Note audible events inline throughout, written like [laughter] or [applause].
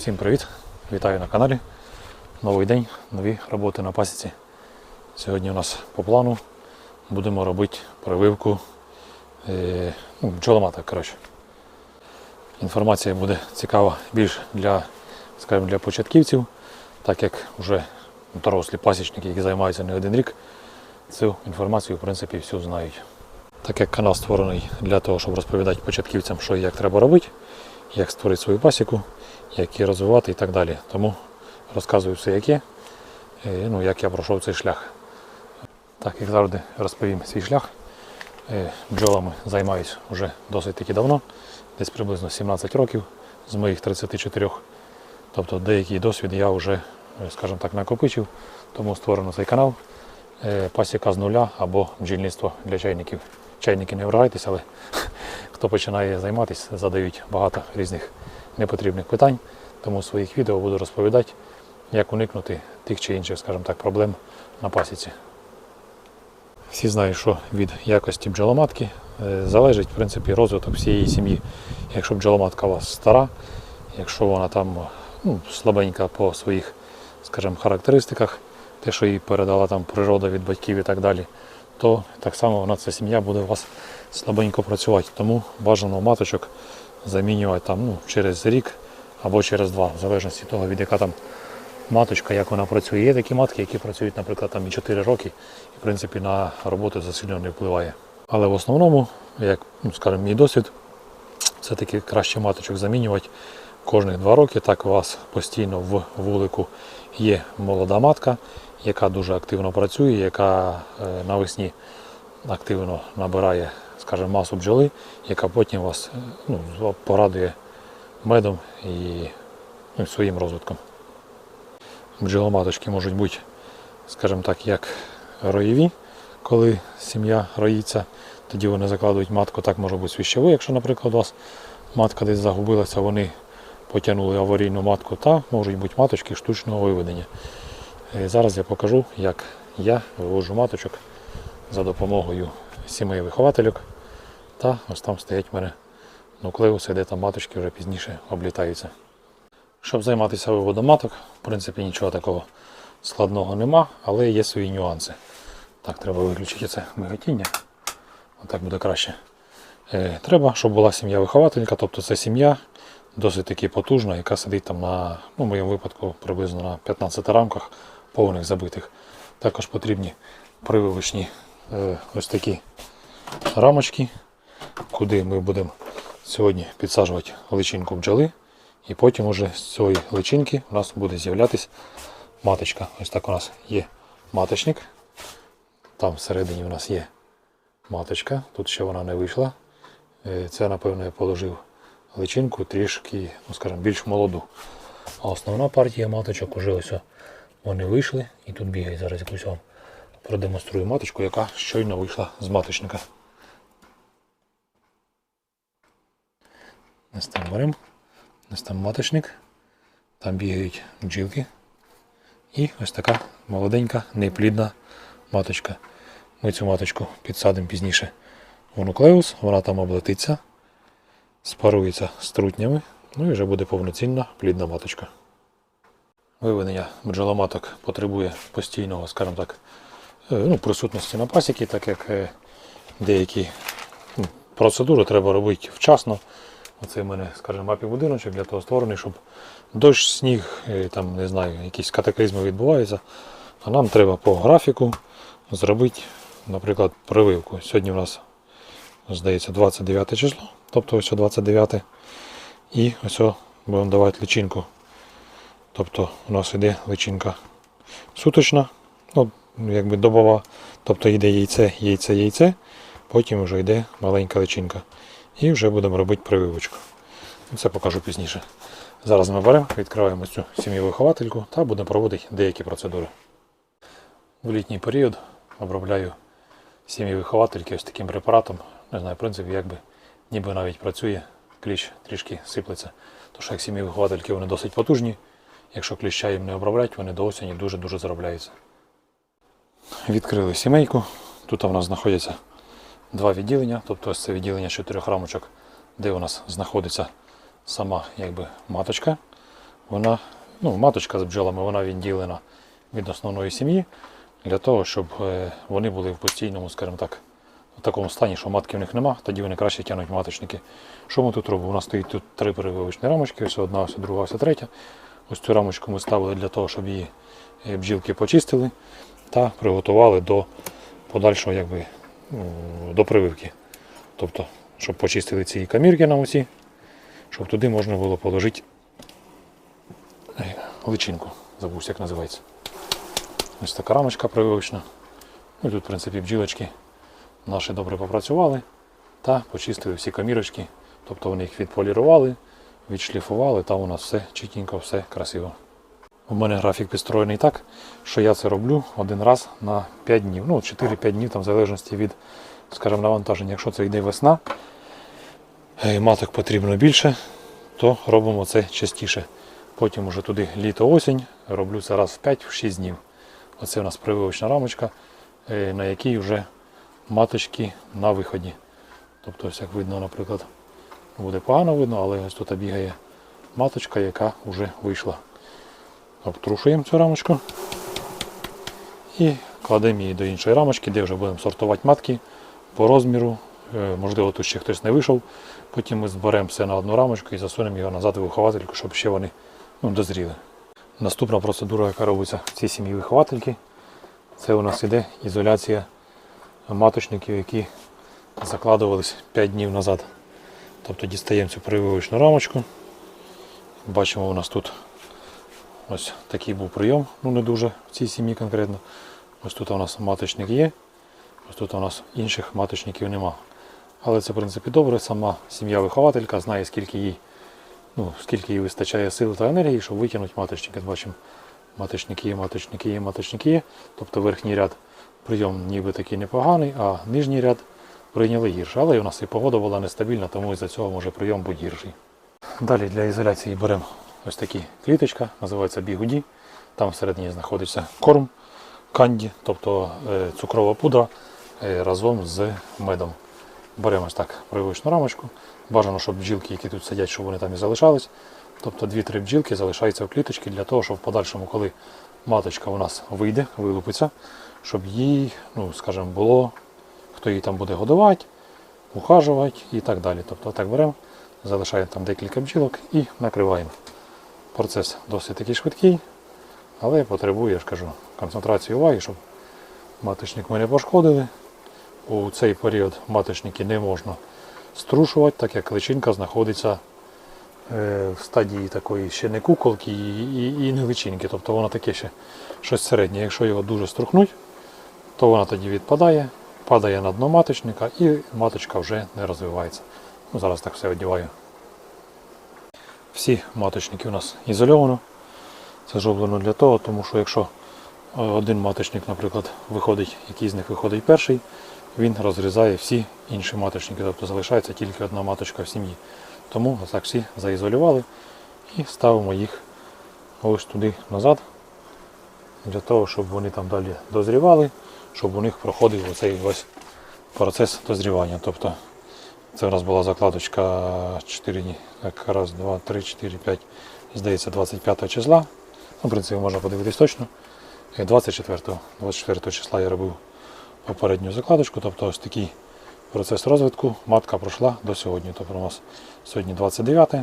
Всім привіт! Вітаю на каналі. Новий день, нові роботи на пасіці. Сьогодні у нас по плану будемо робити прививку е, ну. Коротше. Інформація буде цікава більш для, скажімо, для початківців, так як вже дорослі пасічники, які займаються не один рік, цю інформацію в принципі всю знають. Так як канал створений для того, щоб розповідати початківцям, що і як треба робити, як створити свою пасіку, як її розвивати і так далі. Тому розказую все, як є, е, ну, як я пройшов цей шлях. Так, як завжди, розповім свій шлях. Е, Бджолами займаюся вже досить таки давно, десь приблизно 17 років з моїх 34. Тобто деякий досвід я вже, е, скажімо так, накопичив, тому створено цей канал. Е, Пасіка з нуля або бджільництво для чайників. Чайники не вражайтесь, але [laughs] хто починає займатися, задають багато різних непотрібних питань. Тому в своїх відео буду розповідати, як уникнути тих чи інших, скажімо так, проблем на пасіці. Всі знають, що від якості бджоломатки е, залежить в принципі, розвиток всієї сім'ї. Якщо бджоломатка у вас стара, якщо вона там ну, слабенька по своїх скажімо, характеристиках, те, що їй передала там природа від батьків і так далі, то так само вона ця сім'я буде у вас слабенько працювати. Тому бажано маточок замінювати там, ну, через рік або через два, в залежності від того, від яка там маточка, як вона працює. Є такі матки, які працюють, наприклад, там і 4 роки, і в принципі на роботу це сильно не впливає. Але в основному, як ну, скажімо, мій досвід, все-таки краще маточок замінювати кожних 2 роки. Так у вас постійно в вулику є молода матка, яка дуже активно працює, яка е, навесні активно набирає, скажімо, масу бджоли, яка потім вас е, ну, порадує медом і ну, своїм розвитком. Бджоломаточки можуть бути, скажімо так, як роєві, коли сім'я роїться, тоді вони закладують матку, так може бути свіщовий, якщо, наприклад, у вас матка десь загубилася, вони потягнули аварійну матку, та можуть бути маточки штучного виведення. Е, Зараз я покажу, як я виводжу маточок за допомогою сімей виховательок. Та ось там стоять в мене нуклеуси, де там маточки вже пізніше облітаються. Щоб займатися виводом маток, в принципі, нічого такого складного нема, але є свої нюанси. Так, треба виключити це миготіння. Отак буде краще. Е, треба, щоб була сім'я-вихователька, тобто це сім'я досить таки потужна, яка сидить там на, ну, в моєму випадку, приблизно на 15 рамках повних забитих. Також потрібні прививочні ось такі рамочки, куди ми будемо сьогодні підсаджувати личинку бджоли. І потім уже з цієї личинки у нас буде з'являтися маточка. Ось так у нас є маточник. Там всередині у нас є маточка. Тут ще вона не вийшла. Е, Це, напевно, я положив личинку трішки, ну скажімо, більш молоду. А основна партія маточок уже ось вони вийшли і тут бігає зараз якусь вам продемонструю маточку, яка щойно вийшла з маточника. Ось там беремо. Ось там маточник, там бігають бджілки. І ось така молоденька, неплідна маточка. Ми цю маточку підсадимо пізніше в нуклеус, вона там облетиться, спарується з трутнями, ну і вже буде повноцінна плідна маточка. Виведення бджоломаток потребує постійного, скажімо так, ну, присутності на пасіки, так як е, деякі ну, процедури треба робити вчасно. Оце в мене, скажімо, мапі будиночок для того створений, щоб дощ, сніг, е, там, не знаю, якісь катаклізми відбуваються. А нам треба по графіку зробити, наприклад, прививку. Сьогодні у нас, здається, 29 число, тобто ось 29. І ось будемо давати личинку. Тобто у нас йде личинка суточна, ну, якби добова, тобто йде яйце, яйце, яйце, потім вже йде маленька личинка. І вже будемо робити прививочку. Це покажу пізніше. Зараз ми беремо, відкриваємо цю сім'ю виховательку та будемо проводити деякі процедури. В літній період обробляю сім'ї виховательки ось таким препаратом. Не знаю, в принципі, якби ніби навіть працює, кліщ трішки сиплеться. Що як сім'ї виховательки вони досить потужні. Якщо кліща їм не обробляти, вони до осені дуже-дуже заробляються. Відкрили сімейку. Тут у нас знаходяться два відділення, тобто ось це відділення з чотирьох рамочок, де у нас знаходиться сама якби, маточка. вона, ну, маточка з бджолами, вона відділена від основної сім'ї для того, щоб е, вони були в постійному, скажімо так, в такому стані, що матки в них нема, тоді вони краще тягнуть маточники. Що ми тут робимо? У нас стоїть тут три перевивочні рамочки, ось одна, ось друга, ось третя. Ось цю рамочку ми ставили для того, щоб її е, бджілки почистили та приготували до подальшого якби, ну, до прививки. Тобто, щоб почистили ці камірки нам усі, щоб туди можна було положити е, личинку. Забувся, як називається. Ось така рамочка прививочна. Ну, тут, в принципі, бджілочки наші добре попрацювали та почистили всі камірочки. Тобто вони їх відполірували, відшліфували, там у нас все чітенько, все красиво. У мене графік підстроєний так, що я це роблю один раз на 5 днів. Ну, 4-5 днів, там, в залежності від, скажімо, навантаження. Якщо це йде весна, е, маток потрібно більше, то робимо це частіше. Потім уже туди літо-осінь, роблю це раз в 5-6 днів. Оце у нас прививочна рамочка, е, на якій вже маточки на виході. Тобто, ось як видно, наприклад, буде погано видно, але ось тут бігає маточка, яка вже вийшла. Обтрушуємо цю рамочку і кладемо її до іншої рамочки, де вже будемо сортувати матки по розміру. Е, Можливо, тут ще хтось не вийшов. Потім ми зберемо все на одну рамочку і засунемо його назад у виховательку, щоб ще вони ну, дозріли. Наступна процедура, яка робиться в цій сім'ї виховательки, це у нас іде ізоляція маточників, які закладувались 5 днів назад. Тобто дістаємо цю прививочну рамочку. Бачимо, у нас тут ось такий був прийом, ну не дуже в цій сім'ї конкретно. Ось тут у нас маточник є, ось тут у нас інших маточників нема. Але це в принципі добре. Сама сім'я-вихователька знає, скільки їй, ну, скільки їй вистачає сил та енергії, щоб витягнути маточники. Бачимо, маточники є, маточники є, маточники є. Тобто верхній ряд прийом ніби такий непоганий, а нижній ряд прийняли гірше. Але у нас і погода була нестабільна, тому із-за цього може прийом бути гірший. Далі для ізоляції беремо ось такі кліточка, називається бігуді. Там всередині знаходиться корм канді, тобто е, цукрова пудра е, разом з медом. Беремо ось так привичну рамочку. Бажано, щоб бджілки, які тут сидять, щоб вони там і залишались. Тобто 2-3 бджілки залишаються в кліточці для того, щоб в подальшому, коли маточка у нас вийде, вилупиться, щоб їй, ну, скажімо, було, хто її там буде годувати, ухажувати і так далі. Тобто так беремо, залишаємо там декілька бджілок і накриваємо. Процес досить таки швидкий, але потребує, я ж кажу, концентрації уваги, щоб маточник ми не пошкодили. У цей період маточники не можна струшувати, так як личинка знаходиться е, в стадії такої ще не куколки і, і, і не личинки. Тобто воно таке ще щось середнє. Якщо його дуже струхнуть, то вона тоді відпадає, падає на дно маточника і маточка вже не розвивається. Ну, зараз так все одіваю. Всі маточники у нас ізольовано. Це зроблено для того, тому що якщо е, один маточник, наприклад, виходить, який з них виходить перший, він розрізає всі інші маточники, тобто залишається тільки одна маточка в сім'ї. Тому так всі заізолювали і ставимо їх ось туди назад, для того, щоб вони там далі дозрівали, щоб у них проходив оцей весь процес дозрівання. Тобто це у нас була закладочка 4 дні. Так, раз, два, три, чотири, п'ять. Здається, 25 числа. Ну, в принципі, можна подивитись точно. 24 24 числа я робив попередню закладочку, тобто ось такий процес розвитку. Матка пройшла до сьогодні. Тобто у нас сьогодні 29.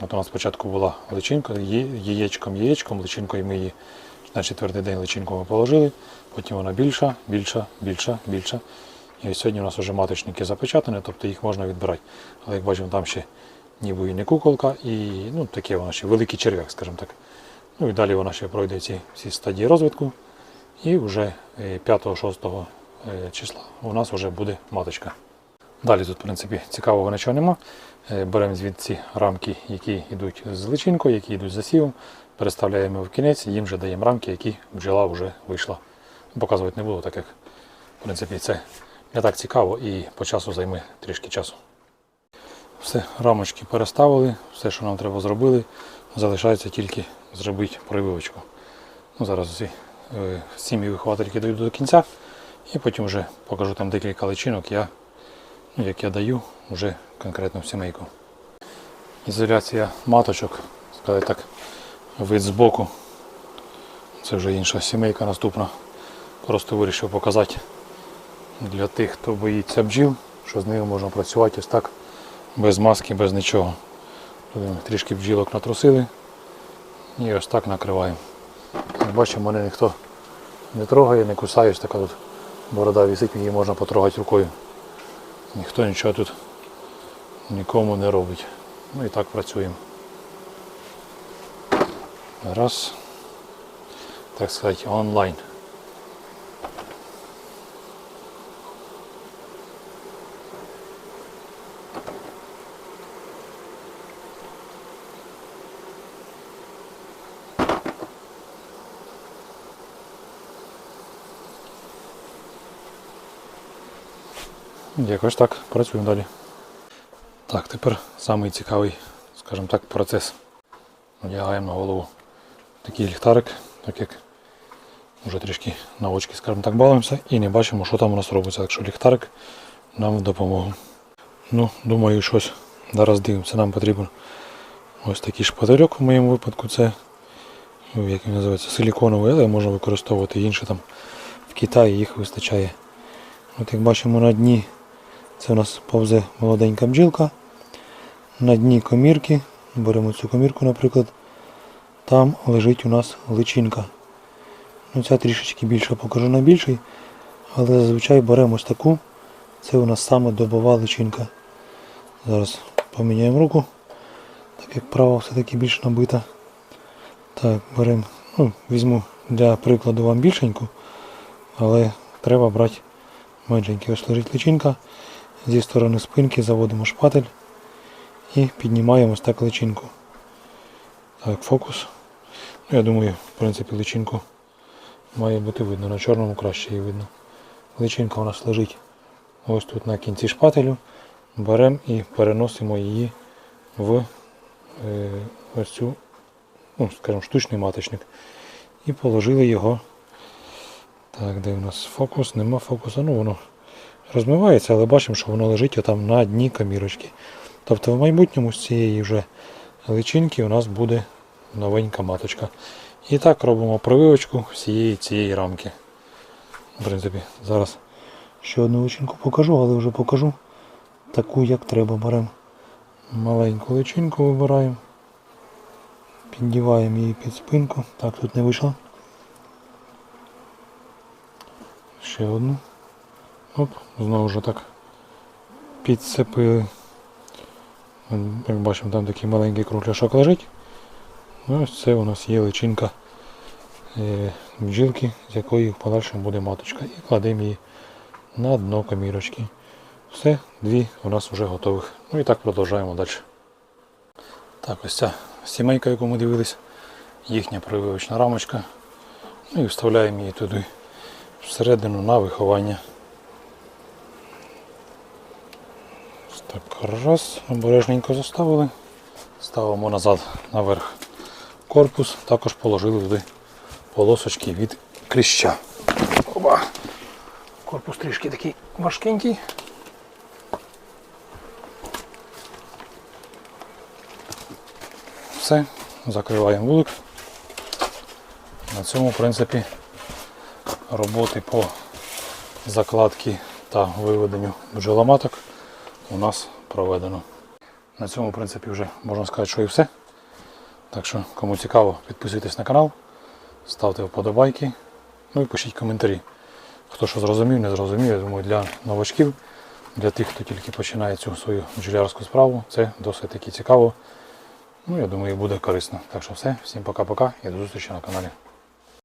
От у нас спочатку була личинка, яєчком, яєчком, личинкою ми її на четвертий день личинку ми положили, потім вона більша, більша, більша, більша. І сьогодні у нас вже маточники запечатані, тобто їх можна відбирати. Але як бачимо, там ще ніби і не куколка, і ну, таке воно ще великий черв'як, скажімо так. Ну і далі вона ще пройде ці всі стадії розвитку. І вже 5-6 числа у нас вже буде маточка. Далі тут, в принципі, цікавого нічого нема. Е, Беремо звідси рамки, які йдуть з личинкою, які йдуть з засівом, переставляємо в кінець, їм вже даємо рамки, які бджола вже вийшла. Показувати не буду, так як в принципі це не так цікаво і по часу займе трішки часу. Все, рамочки переставили, все, що нам треба зробили. Залишається тільки зробити прививочку. Ну, зараз е, сім'ї виховательки дойду до кінця і потім вже покажу там декілька личинок, я, ну, як я даю вже конкретно в сімейку. Ізоляція маточок, сказати так, вид збоку. Це вже інша сімейка наступна. Просто вирішив показати для тих, хто боїться бджіл, що з ними можна працювати ось так, без маски, без нічого. Трішки бджілок натрусили і ось так накриваємо. Як бачимо, мене ніхто не трогає, не кусає, така тут борода висить, її можна потрогати рукою. Ніхто нічого тут нікому не робить. Ну і так працюємо. Раз. Так сказати, онлайн. Якось так, працюємо далі. Так, тепер самий цікавий, скажімо так, процес. Одягаємо на голову такий ліхтарик, так як вже трішки на очки, скажімо так, балуємося і не бачимо, що там у нас робиться. Так що ліхтарик нам в допомогу. Ну, думаю, щось зараз дивимося. Нам потрібен ось такий шпателюк в моєму випадку. Це як він називається, силіконовий, але можна використовувати інші там. В Китаї їх вистачає. От як бачимо на дні, це у нас повзе молоденька бджілка. На дні комірки, беремо цю комірку, наприклад, там лежить у нас личинка. Ну, ця трішечки більше покажу на більший, але зазвичай беремо ось таку. Це у нас саме добова личинка. Зараз поміняємо руку, так як права все-таки більш набита. Так, беремо, ну, візьму для прикладу вам більшеньку, але треба брати меншенький. Ось лежить личинка. Зі сторони спинки заводимо шпатель і піднімаємо ось так личинку. Так, фокус. Ну, я думаю, в принципі, личинку має бути видно. На чорному краще її видно. Личинка у нас лежить ось тут на кінці шпателю. Беремо і переносимо її в е, ось цю, ну, скажімо, штучний маточник. І положили його. Так, де у нас фокус? Нема фокусу. Ну воно розмивається, але бачимо, що воно лежить отам на дні камірочки. Тобто в майбутньому з цієї вже личинки у нас буде новенька маточка. І так робимо прививочку всієї цієї рамки. В принципі, зараз ще одну личинку покажу, але вже покажу таку, як треба. Беремо маленьку личинку, вибираємо, піддіваємо її під спинку. Так, тут не вийшло. Ще одну. Оп, знову ж так підцепили. Як бачимо, там такий маленький кругляшок лежить. Ну, ось це у нас є личинка е, бджілки, з якої в подальшому буде маточка. І кладемо її на дно камірочки. Все, дві у нас вже готових. Ну і так продовжуємо далі. Так, ось ця сімейка, яку ми дивились, їхня прививочна рамочка. Ну і вставляємо її туди всередину на виховання. Ось Так, раз, обережненько заставили. Ставимо назад наверх корпус, також положили туди полосочки від кліща. Оба. Корпус трішки такий важкенький. Все, закриваємо вулик. На цьому, в принципі, роботи по закладці та виведенню бджоломаток у нас проведено. На цьому, в принципі, вже можна сказати, що і все. Так що, кому цікаво, підписуйтесь на канал, ставте вподобайки, ну і пишіть коментарі. Хто що зрозумів, не зрозумів, я думаю, для новачків, для тих, хто тільки починає цю свою бджолярську справу, це досить таки цікаво. Ну, я думаю, буде корисно. Так що все, всім пока-пока і до зустрічі на каналі.